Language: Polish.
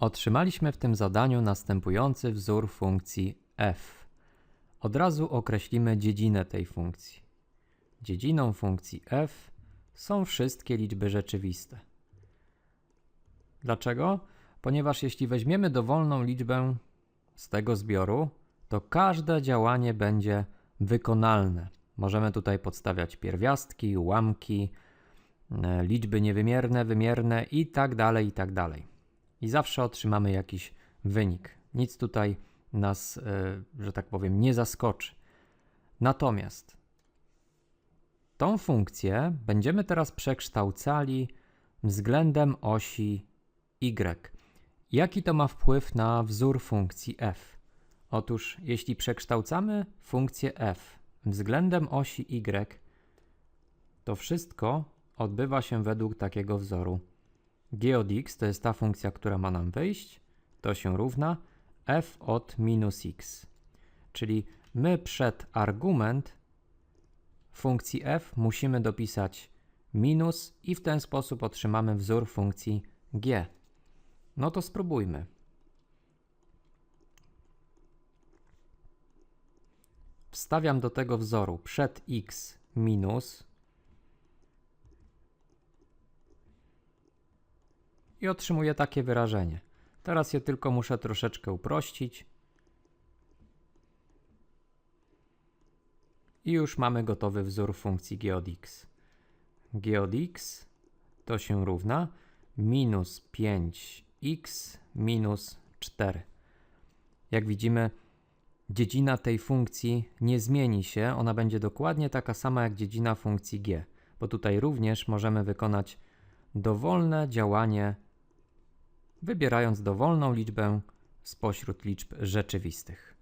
Otrzymaliśmy w tym zadaniu następujący wzór funkcji f. Od razu określimy dziedzinę tej funkcji. Dziedziną funkcji f są wszystkie liczby rzeczywiste. Dlaczego? Ponieważ jeśli weźmiemy dowolną liczbę z tego zbioru, to każde działanie będzie wykonalne. Możemy tutaj podstawiać pierwiastki, ułamki, e, liczby niewymierne, wymierne i tak dalej, i zawsze otrzymamy jakiś wynik. Nic tutaj nas, e, że tak powiem, nie zaskoczy. Natomiast tą funkcję będziemy teraz przekształcali względem osi y. Jaki to ma wpływ na wzór funkcji f? Otóż, jeśli przekształcamy funkcję f względem osi y, to wszystko odbywa się według takiego wzoru. G od x to jest ta funkcja, która ma nam wyjść, to się równa f od minus x. Czyli my przed argument funkcji f musimy dopisać minus i w ten sposób otrzymamy wzór funkcji g. No to spróbujmy. Wstawiam do tego wzoru przed x minus i otrzymuję takie wyrażenie. Teraz je tylko muszę troszeczkę uprościć. I już mamy gotowy wzór funkcji g od x. g od x to się równa minus 5x minus 4. Jak widzimy, dziedzina tej funkcji nie zmieni się, ona będzie dokładnie taka sama jak dziedzina funkcji g, bo tutaj również możemy wykonać dowolne działanie, wybierając dowolną liczbę spośród liczb rzeczywistych.